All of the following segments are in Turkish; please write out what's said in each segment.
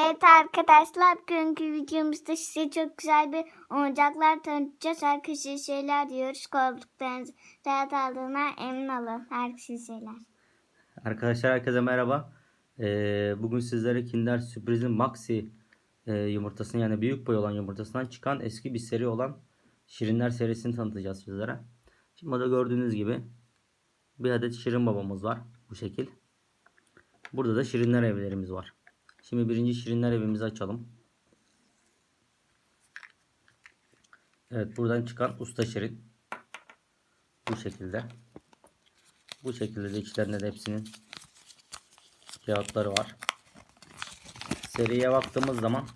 Evet arkadaşlar bugünkü videomuzda size çok güzel bir oyuncaklar tanıtacağız. Herkese şeyler diyoruz. Koltuklarınızı rahat aldığına emin olun. Herkese şeyler. Arkadaşlar herkese merhaba. Ee, bugün sizlere Kinder Sürpriz'in Maxi e, yumurtasını yani büyük boy olan yumurtasından çıkan eski bir seri olan Şirinler serisini tanıtacağız sizlere. Şimdi burada gördüğünüz gibi bir adet Şirin babamız var bu şekil. Burada da Şirinler evlerimiz var. Şimdi birinci Şirinler evimizi açalım. Evet buradan çıkan Usta Şirin. Bu şekilde. Bu şekilde de içlerinde de hepsinin kağıtları var. Seriye baktığımız zaman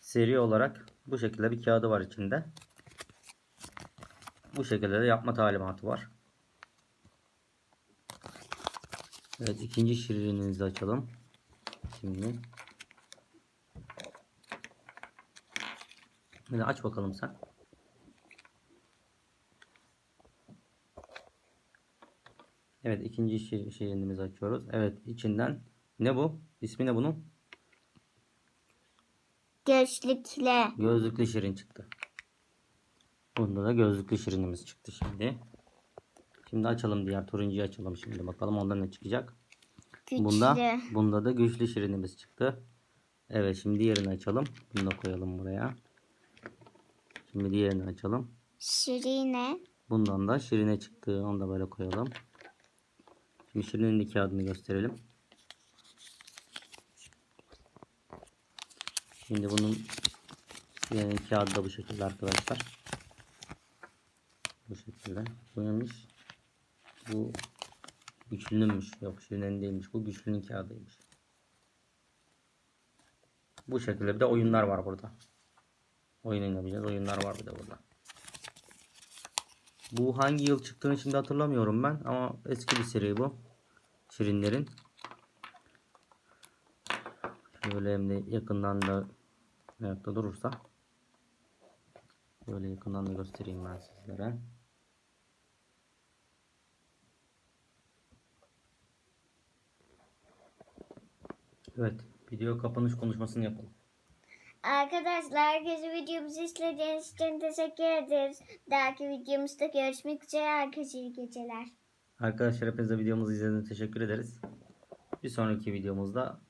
seri olarak bu şekilde bir kağıdı var içinde. Bu şekilde de yapma talimatı var. Evet ikinci şirinimizi açalım. Şimdi. Hadi aç bakalım sen. Evet ikinci şi- şirinimizi açıyoruz. Evet içinden ne bu? İsmi ne bunun? Gözlükle. Gözlüklü şirin çıktı. Bunda da gözlüklü şirinimiz çıktı şimdi. Şimdi açalım diğer turuncuyu açalım şimdi bakalım ondan ne çıkacak. Güçlü. Bunda bunda da güçlü şirinimiz çıktı. Evet şimdi diğerini açalım. Bunu da koyalım buraya. Şimdi diğerini açalım. Şirine. Bundan da şirine çıktı. Onu da böyle koyalım. Şimdi şirinin de kağıdını gösterelim. Şimdi bunun yani kağıdı da bu şekilde arkadaşlar. Bu şekilde. Neymiş? Bu güçlününmüş. Yok şirinin değilmiş. Bu güçlünün kağıdıymış. Bu şekilde bir de oyunlar var burada. Oyun oynayacağız. Oyunlar var bir de burada. Bu hangi yıl çıktığını şimdi hatırlamıyorum ben ama eski bir seri bu. Şirinlerin. Şöyle hem de yakından da ayakta durursa böyle yakından da göstereyim ben sizlere. Evet, video kapanış konuşmasını yapalım. Arkadaşlar herkese videomuzu izlediğiniz için teşekkür ederiz. Dahaki videomuzda görüşmek üzere. Herkese iyi geceler. Arkadaşlar hepinize videomuzu izlediğiniz için teşekkür ederiz. Bir sonraki videomuzda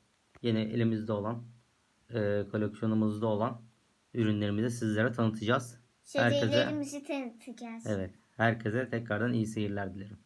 yine elimizde olan e, koleksiyonumuzda olan ürünlerimizi sizlere tanıtacağız. Herkese Serilerimizi tanıtacağız. evet herkese tekrardan iyi seyirler dilerim.